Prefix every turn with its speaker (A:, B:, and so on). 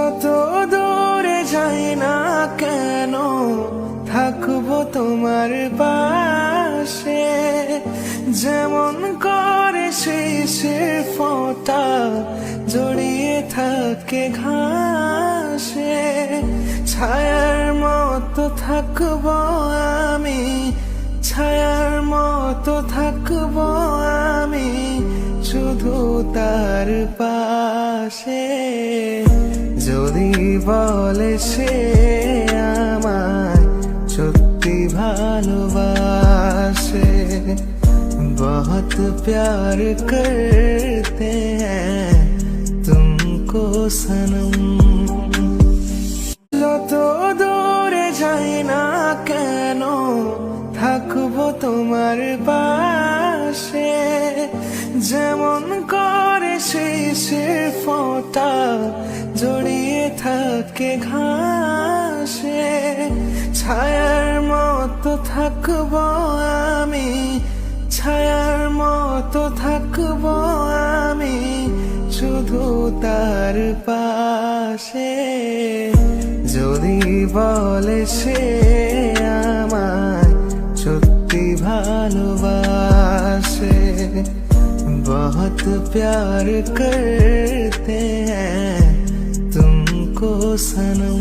A: যত দূরে যাই না কেন থাকব তোমার পাশে। যেমন করে শেষের ফোঁটা জড়িয়ে থাকে ঘাসে, ছায়ার মতো থাকব আমি, ছায়ার মতো থাকব আমি শুধু তার পাশে। যদি বলে সে আমায় সত্যি ভালোবাসে बहुत प्यार करते हैं तुमको सनम যত দূরে যাই না কেন থাকবো তোমার পাশে যেমন করে শেষের ফোঁটা জড়িয়ে থাকে ঘাসে ছায়ার মতো থাকবো আমি ছায়ার মতো থাকবো আমি শুধু তার পাশে যদি বলে সে আমায় সত্যি ভালোবাসে बहुत प्यार करते സനം